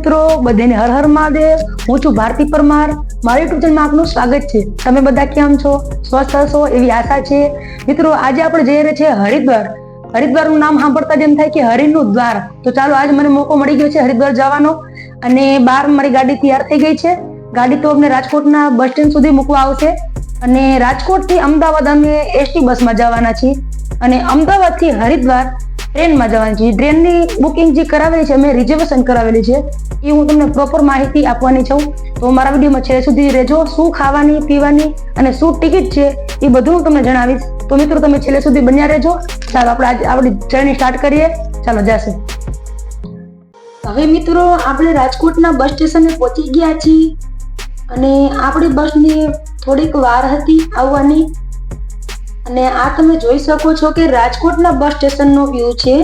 મિત્રો, બધાને હર હર મહાદેવ. હું છું ભારતી પરમાર. મારી યુટ્યુબ ચેનલમાં આપનું સ્વાગત છે. તમે બધા કેમ છો? સ્વસ્થ હશો એવી આશા છે. મિત્રો, આજે આપણે જઈ રહ્યા છીએ હરિદ્વાર. હરિદ્વારનું નામ સાંભળતા જ થાય કે હરિનું દ્વાર. તો ચાલો, આજ મને મોકો મળી ગયો છે હરિદ્વાર જવાનો. અને બહાર મારી ગાડી તૈયાર થઈ ગઈ છે. ગાડી તો અમને રાજકોટના બસ સ્ટેન્ડ સુધી મૂકવા આવશે. અને રાજકોટથી અમદાવાદ અમે એસટી બસમાં જવાના છીએ. અને અમદાવાદથી હરિદ્વાર ટ્રેનમાં જવાની છે. ટ્રેનની બુકિંગ જે કરાવેલી છે, મેં રિઝર્વેશન કરાવેલી છે એ હું તમને પ્રોપર માહિતી આપવાની છું. તો મારા વિડીયોમાં છેલ્લે સુધી રહેજો. શું ખાવાની, પીવાની અને શું ટિકિટ છે એ બધું હું તમને જણાવીશ. તો મિત્રો, તમે છેલ્લે સુધી બન્યા રહેજો. ચાલો, આપણે આજે આપણી જર્ની સ્ટાર્ટ કરીએ. ચાલો જશે હવે મિત્રો, આપણે રાજકોટના બસ સ્ટેશને પહોંચી ગયા છીએ. અને આપણી બસની થોડીક વાર હતી આવવાની. અને આ તમે જોઈ શકો છો કે રાજકોટના બસ સ્ટેશનનો વ્યૂ છે.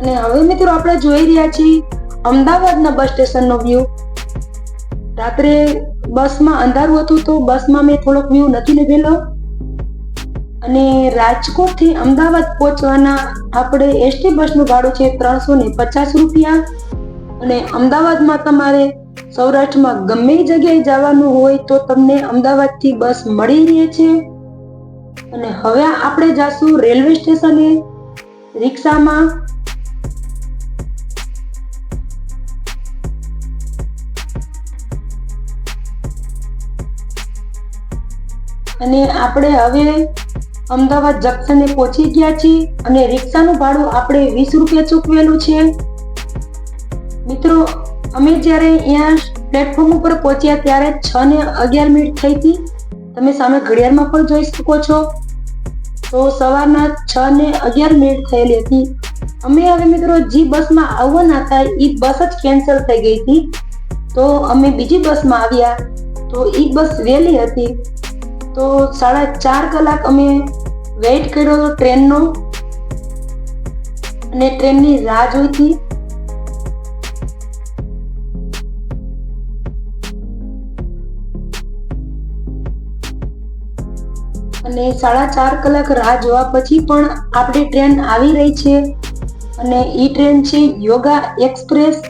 અને હવે મિત્રો આપણે જોઈ રહ્યા છીએ અમદાવાદના બસ સ્ટેશનનો વ્યૂ. રાત્રે બસમાં અંધારું હતું તો બસમાં મેં થોડોક વ્યૂ નથી લીધેલો. અને રાજકોટથી અમદાવાદ પહોંચવાના આપણે એસટી બસનું ભાડું છે ત્રણસો ને પચાસ રૂપિયા. અને અમદાવાદમાં તમારે સૌરાષ્ટ્રમાં ગમે જગ્યાએ જવાનું હોય તો તમને અમદાવાદથી બસ મળી રહે છે. અને હવે આપણે જાશું રેલવે સ્ટેશને. રિક્ષામાં. અને આપણે હવે અમદાવાદ જંકશને પહોંચી ગયા છીએ અને રિક્ષાનું ભાડું આપણે વીસ રૂપિયા ચૂકવેલું છે. મિત્રો અમે જ્યારે અહીંયા પ્લેટફોર્મ ઉપર પહોંચ્યા ત્યારે છ ને અગિયાર મિનિટ થઈ હતી. તમે સામે ઘડિયાળમાં પણ જોઈ શકો છો. તો સવારના છ ને અગિયાર મિનિટ થયેલી હતી. અમે હવે મિત્રો જે બસમાં આવવાના હતા એ બસ જ કેન્સલ થઈ ગઈ હતી. તો અમે બીજી બસમાં આવ્યા. તો એ બસ વહેલી હતી. તો સાડા ચાર કલાક અમે વેઇટ કર્યો હતો ટ્રેનનો. અને ટ્રેનની રાહ જોઈ અને સાડા ચાર કલાક રાહ જોવા પછી પણ આપણી ટ્રેન આવી રહી છે. અને એ ટ્રેન છે યોગા એક્સપ્રેસ.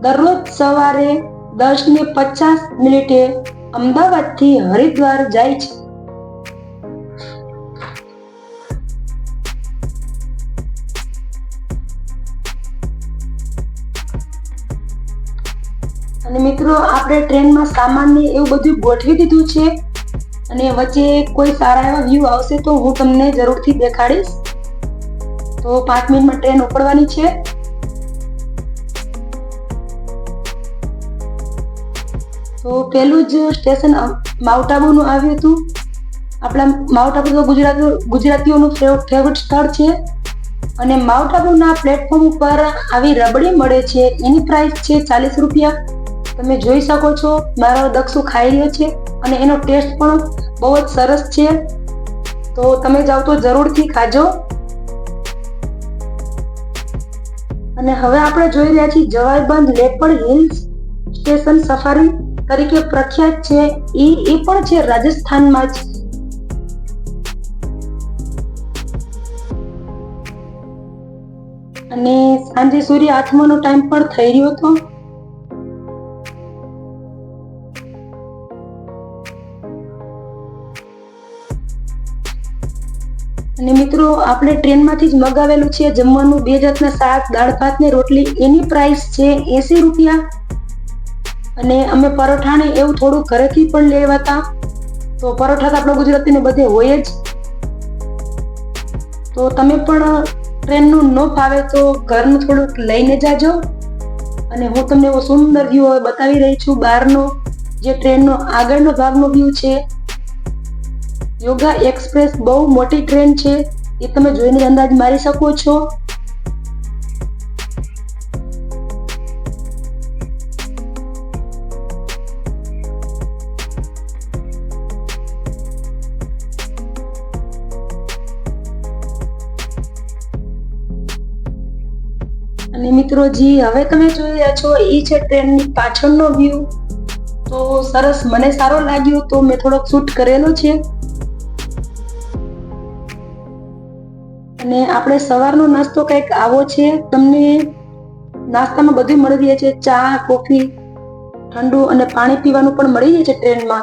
દરરોજ સવારે દસ ને પચાસ મિનિટે અમદાવાદથી હરિદ્વાર જાય છે. અને મિત્રો, આપણે ટ્રેનમાં સામાન ને એવું બધું ગોઠવી દીધું છે. અને વચ્ચે કોઈ સારા એવા વ્યૂ આવશે તો હું તમને જરૂરથી દેખાડીશ. તો પાંચ મિનિટમાં ટ્રેન ઉપડવાની છે. તો પેલું જ સ્ટેશન માઉન્ટ આબુનું આવ્યું હતું. આપણા માઉન્ટ આબુ તો ગુજરાત, ગુજરાતીઓનું ફેવરેટ સ્થળ છે. અને માઉન્ટ આબુના પ્લેટફોર્મ ઉપર આવી રબડી મળે છે. એની પ્રાઇસ છે ચાલીસ રૂપિયા. તમે જોઈ શકો છો. મારો દક્ષુ ખાઈ રહ્યો છે. અને એનો ટેસ્ટ પણ બહુ જ સરસ છે. તો તમે જાઓ તો જરૂરથી ખાજો. અને હવે આપણે જોઈ રહ્યા છીએ Jawaibandh leopard hills station safari તરીકે પ્રખ્યાત છે. એ એ પણ છે રાજસ્થાનમાં જ. અને સાંજે સૂર્ય આથમાનો ટાઈમ પણ થઈ રહ્યો હતો. અને મિત્રો, આપણે ટ્રેનમાંથી જ મગાવેલું છે જમવાનું. બે જાતના શાક, દાળ ભાત ને રોટલી. એની પ્રાઇસ છે એસી રૂપિયા. અને અમે પરોઠાને એવું થોડું ઘરેથી પણ લેવાતા. તો પરોઠા તો આપણા ગુજરાતીને બધે હોય જ. તો તમે પણ ટ્રેનનું ન ફાવે તો ઘરનું થોડુંક લઈને જાજો. અને હું તમને એવો સુંદર વ્યૂ બતાવી રહી છું બહારનો, જે ટ્રેનનો આગળનો ભાગનો વ્યૂ છે. યોગા એક્સપ્રેસ બહુ મોટી ટ્રેન છે, એ તમે જોઈને અંદાજ મારી શકો છો. અને મિત્રો, જી હવે તમે જોઈ રહ્યા છો, એ છે ટ્રેનની પાછળનો વ્યૂ તો સરસ, મને સારો લાગ્યો, તો મેં થોડોક શૂટ કરેલો છે. અને આપણે સવારનો નાસ્તો કંઈક આવો છે, તમને નાસ્તામાં બધું મળી રહે છે, ચા, કોફી, ઠંડુ અને પાણી પીવાનું પણ મળી રહે છે ટ્રેનમાં.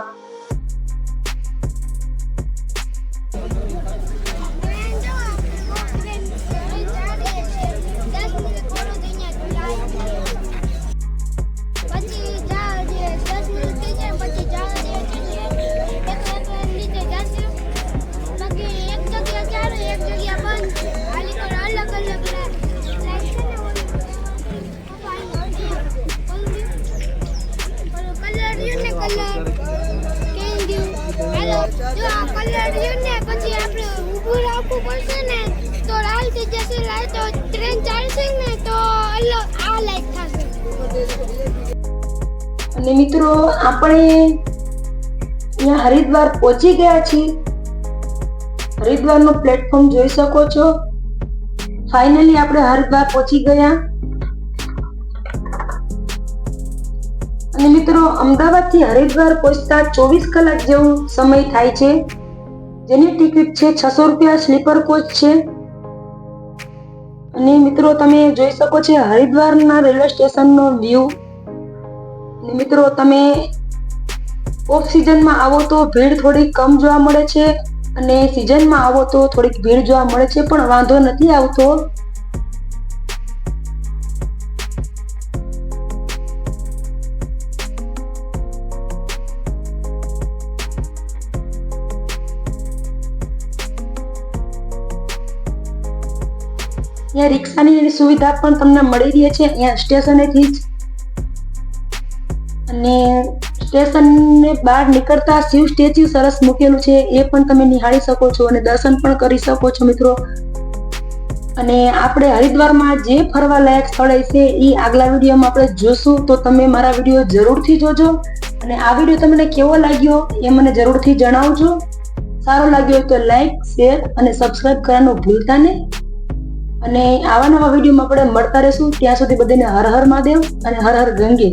તો લાલ થઈ જશે લાઈટ તો ટ્રેન ચાલશે ને, તો અને મિત્રો, આપણે અહીંયા હરિદ્વાર પહોંચી ગયા છીએ. હરિદ્વારનું પ્લેટફોર્મ જોઈ શકો છો. ફાઇનલી આપણે હરિદ્વાર પહોંચી ગયા. અને મિત્રો, અમદાવાદથી હરિદ્વાર પહોંચતા ચોવીસ કલાક જેવું સમય થાય છે. જેની ટિકિટ છે છસો રૂપિયા, સ્લીપર કોચ છે. અને મિત્રો, તમે જોઈ શકો છો હરિદ્વારના રેલવે સ્ટેશનનો વ્યૂ મિત્રો, તમે ઓફ સિઝનમાં આવો તો ભીડ થોડી કમ જોવા મળે છે અને સિઝનમાં આવો તો થોડીક ભીડ જોવા મળે છે, પણ વાંધો નથી આવતો. અહીંયા રિક્ષાની સુવિધા પણ તમને મળી રહી છે. અહીંયા સ્ટેશનેથી જ. અને સ્ટેશનને બહાર નીકળતા શિવ સ્ટેચ્યુ સરસ મૂકેલું છે. એ પણ તમે નિહાળી શકો છો અને દર્શન પણ કરી શકો છો મિત્રો. અને આપણે હરિદ્વારમાં જે ફરવા લાયક સ્થળ છે એ આગલા વિડીયોમાં આપણે જોશું. તો તમે મારા વીડિયો જરૂરથી જોજો. અને આ વીડિયો તમને કેવો લાગ્યો એ મને જરૂરથી જણાવજો. સારો લાગ્યો તો લાઈક, શેર અને સબસ્ક્રાઈબ કરવાનું ભૂલતા નહીં. અને આવા નવા વિડીયોમાં આપણે મળતા રહેશું. ત્યાં સુધી બધાને હર હર મહાદેવ અને હર હર ગંગે.